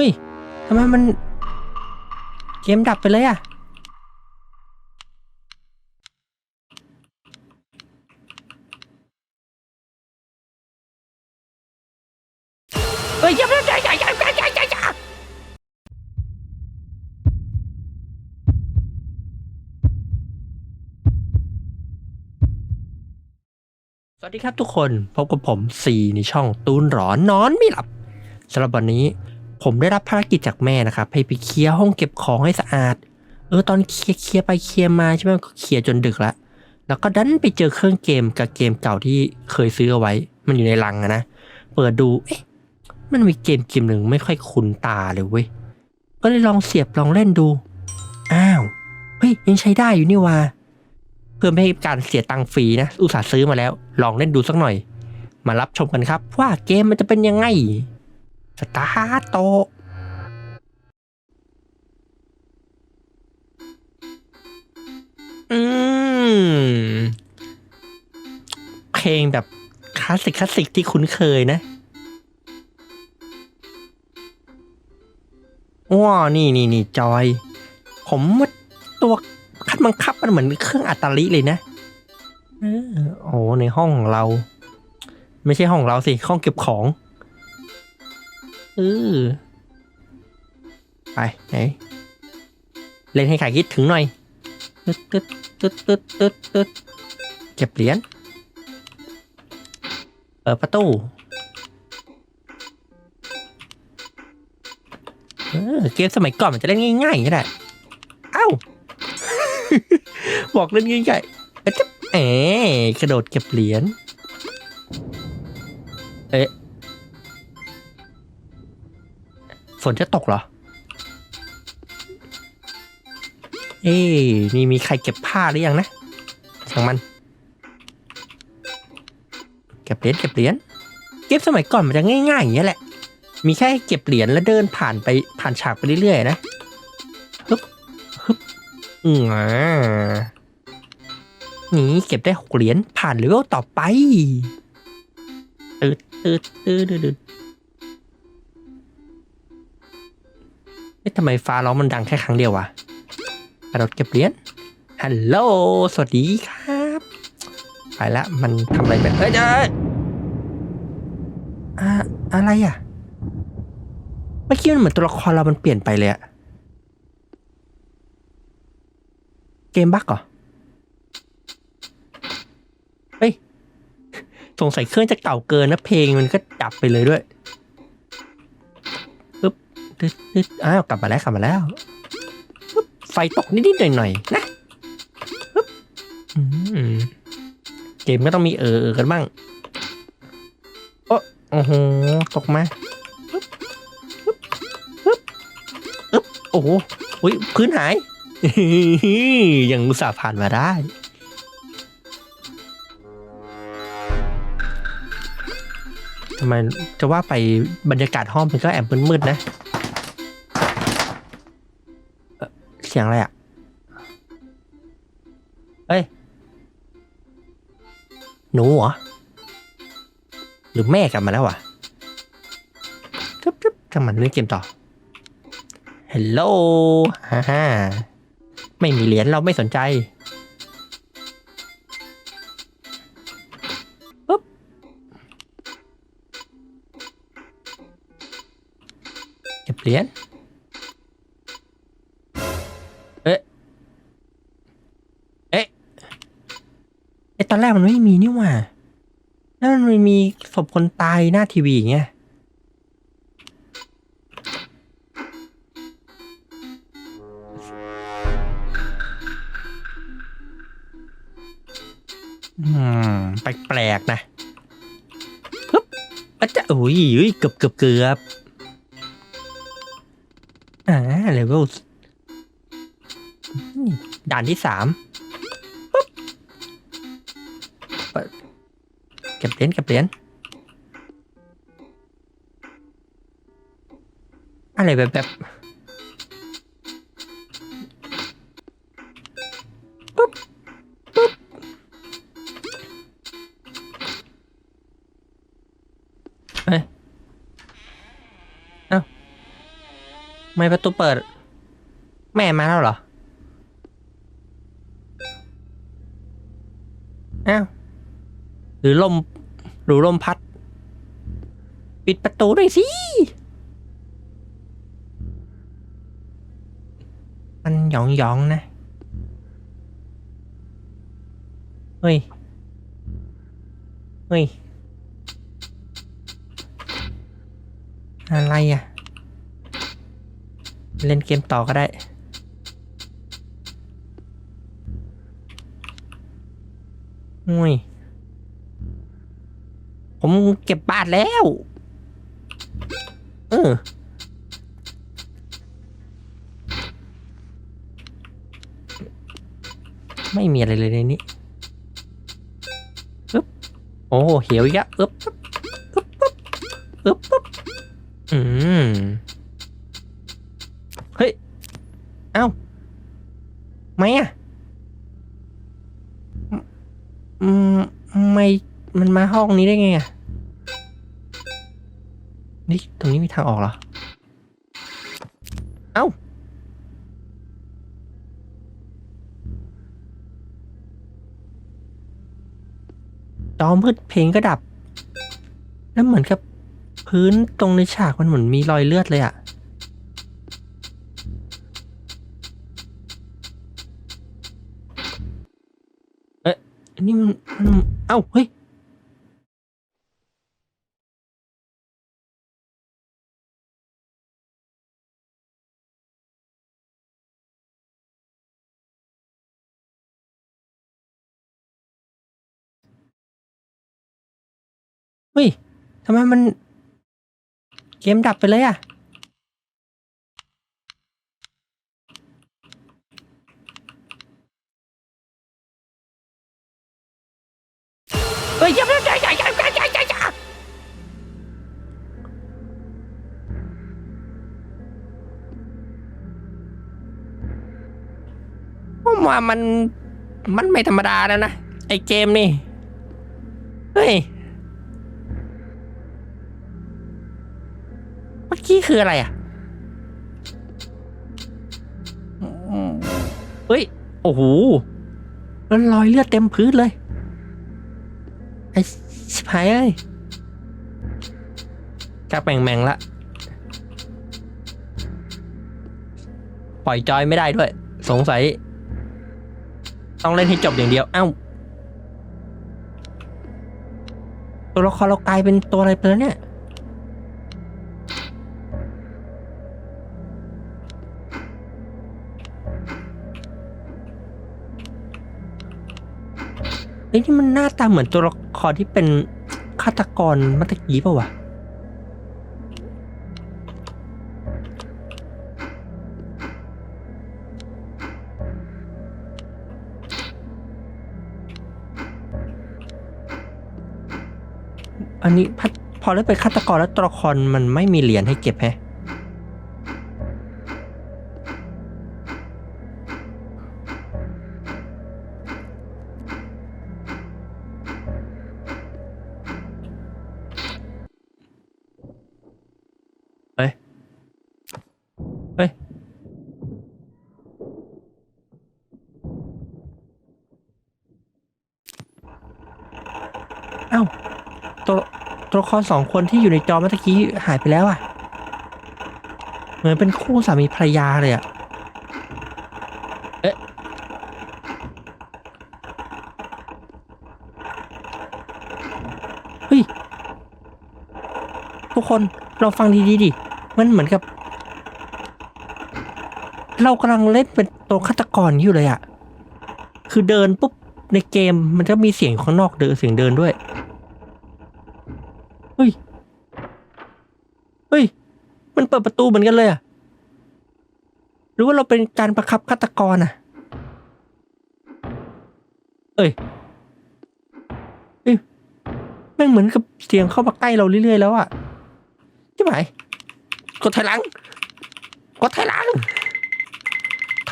ฮ้ยทำไมมัน เกมดับไปเลยอะเฮ้ยอย่าอย่าอย่าอย่าอย่าอย่าสวัสดีครับทุกคน พบกับผมซีในช่องตูนหลอนนอนไม่หลับสำหรับวันนี้ ผมได้รับภารกิจจากแม่นะครับให้ไปเคลียร์ห้องเก็บของให้สะอาด เออตอนเคลียร์เคลียร์ไปเคลียร์มาใช่ไหมก็เคลียร์จนดึกละแล้วก็ดันไปเจอเครื่องเกมกับเกมเก่าที่เคยซื้อเอาไว้ มันอยู่ในลังอะนะเปิดดูเอ๊ะมันมีเกมเกมหนึ่งไม่ค่อยคุ้นตาเลยเว้ยก็เลยลองเสียบลองเล่นดู อ้าวเฮ้ยยังใช้ได้อยู่นี่ว่าเพื่อไม่ให้การเสียตังค์ฟรีนะอุตส่าห์ซื้อมาแล้ว ลองเล่นดูสักหน่อย มารับชมกันครับ ว่าเกมมันจะเป็นยังไง สตาร์โตอืม เพลงแบบคลาสสิกคลาสสิกที่คุ้นเคยนะว้านี่นี่นี่จอย ผมว่าตัวคัดบังคับมันเหมือนเครื่องอัตลิเลยนะออโอ้ในห้องของเรา ไม่ใช่ห้องเราสิ ห้องเก็บของ ออไปไหนเล่นให้ขายคิดถึงหน่อยตึ๊ดตึ๊ดตึ๊ดตึ๊ดตึ๊ดตึ๊ดเก็บเหรียญเปิดประตูเออเกมสมัยก่อนมันจะเล่นง่ายๆก็ได้เอ้า บอกเล่นง่ายๆเอ๊ะจ๊ะเอ๋กระโดดเก็บเหรียญเอ๊ะ ฝนจะตกเหรอ เอ๊ะนี่มีใครเก็บผ้าหรือยังนะช่างมัน เก็บเหรียญเก็บเหรียญเกมสมัยก่อนมันจะง่ายๆอย่างเงี้แหละ มีแค่เก็บเหรียญแล้วเดินผ่านไปผ่านฉากไปเรื่อยๆนะฮึบฮึบอืมอ่านี่เก็บได้หกเหรียญผ่านเลเวลต่อไปตืดตืดตืดตืด เอ๊ะทำไมฟ้าร้องมันดังแค่ครั้งเดียววะกระโดดเก็บเหรียญฮัลโหล สวัสดีครับ ไปละ มันทำอะไรแบบเอ้ยเอ้ยอะอะไรอะ เมื่อกี้มันเหมือนตัวละครเรามันเปลี่ยนไปเลยอะเกมบั๊กเหรอ เฮ้ย สงสัยเครื่องจะเก่าเกินนะเพลงมันก็ดับไปเลยด้วย ตึ๊ดตึ๊ดอ้าวกลับมาแล้วกลับมาแล้วไฟตกนิดๆหน่อยๆนะปึ๊บอืมเกมก็ต้องมีเออๆกันบ้างโอ้โอ้โหตกมาโอ้โหพื้นหาย ยังอุตส่าห์ผ่านมาได้ทำไมจะว่าไปบรรยากาศห้องมันก็แอบมืดๆนะ เสียงอะไรอะเฮ้ย หนูเหรอ หรือแม่กลับมาแล้ววะทึบทึบทำมันเล่นเกมต่อฮัลโหลฮ่าฮ่าไม่มีเหรียญเราไม่สนใจปุ๊บเก็บเหรียญ ตอนแรกมันไม่มีนี่หว่าแล้วมันมีศพคนตายหน้าทีวีอย่างเงี้ยอืมแปลกๆนะปึ๊บอาจจะโอ้ยอุ้ยเกือบเกือบเกือบอ่าเลเวลด่านที่สาม เก็บเหรียญเก็บเหรียญอะไรแบบแบบปึ๊บปึ๊บเอ้ยเอ้าไม่ประตูเปิด แม่มาแล้วเหรออ้าวหรือลม รือลมพัด ปิดประตูด้วยสิมันหยองหยองนะ เฮ้ย เฮ้ย อะไรอะ เล่นเกมต่อก็ได้ อุ้ย ผมเก็บบาทแล้ว เออ ไม่มีอะไรเลยในนี้อึ๊บโอ้เหี่ยวอีกแล้วอึ๊บอึ๊บอึ๊บอึ๊บอึ๊บอืม เฮ้ย เอ้าไม่อะอืมไม่ มันมาห้องนี้ได้ไงอะนี่ตรงนี้มีทางออกเหรอ เอ้า จอมืดเพลงก็ดับ แล้วเหมือนกับพื้นตรงในฉากมันเหมือนมีรอยเลือดเลยอะเอ๊ะนี่มันมันเอ้า เฮ้ย เฮ้ยทำไมมัน เกมดับไปเลยอะเฮ้ยอย่าอย่าอย่าอย่าอย่าอย่าอย่าผมว่ามัน มันไม่ธรรมดาแล้วนะ ไอเกมนี่ เฮ้ย กี้คืออะไรอะเฮ้ย โอ้โหแล้วรอยเลือดเต็มพื้นเลย ไอ้ชิบหายเอ้ยจักแมงแมงละ ปล่อยจอยไม่ได้ด้วย สงสัย ต้องเล่นให้จบอย่างเดียว เอ้า ตัวละครเรากลายเป็นตัวอะไรไปแล้วเนี่ย เฮ้ยนี่มันหน้าตาเหมือนตัวละครที่เป็นฆาตกรเมื่อตะกี้ป่าวะอันนี้พัดพอได้เป็นฆาตกรแล้วตัวละครมันไม่มีเหรียญให้เก็บแฮะ ฮ้ย เอ้า ตัวตัวละครสองคนที่อยู่ในจอเมื่อกี้หายไปแล้วอะ เหมือนเป็นคู่สามีภรรยาเลยอะ เอ๊ะ เฮ้ย ทุกคนเราฟังดีๆดิ มันเหมือนกับ เรากำลังเล่นเป็นตัวฆาตกรอยู่เลยอะคือเดินปุ๊บในเกมมันจะมีเสียงข้างนอกเดินเสียงเดินด้วย เฮ้ย เฮ้ย มันเปิดประตูเหมือนกันเลยอะหรือว่าเราเป็นการประคับฆาตกรอะเอ้ยเอ้ยแม่งเหมือนกับเสียงเข้ามาใกล้เราเรื่อยๆแล้วอะใช่ไหมกดถอยหลังกดถอยหลัง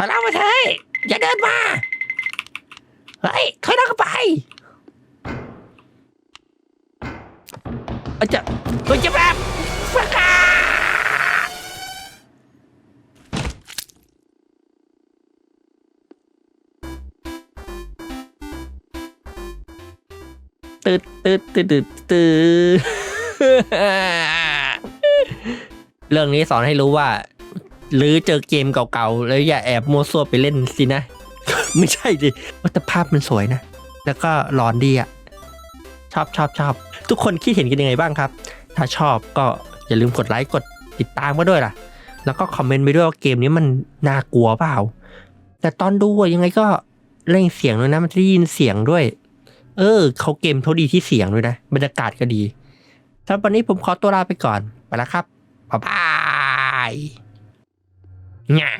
ถอยหลังมาเถอะอย่าเดินมา เฮ้ย ถอยหลังไปอาจจะตัวจะแบบฟักาตืดตืดตืดตืดตืดเรื่องนี้สอนให้รู้ว่า หรือเจอเกมเก่าๆ แล้วอย่าแอบมัวซัวไปเล่นสินะ ไม่ใช่ดิว่าแต่ภาพมันสวยนะ แล้วก็หลอนดีอะชอบชอบชอบ ทุกคนคิดเห็นกันยังไงบ้างครับ ถ้าชอบก็อย่าลืมกดไลค์กดติดตามมาด้วยล่ะ แล้วก็คอมเมนต์ไปด้วยว่าเกมนี้มันน่ากลัวเปล่า แต่ตอนดูยังไงก็เร่งเสียงด้วยนะมันจะได้ยินเสียงด้วย เออเขาเกมเขาดีที่เสียงด้วยนะบรรยากาศก็ดีสำหรับวันนี้ผมขอตัวลาไปก่อนไปแล้วครับบ๊ายบาย งา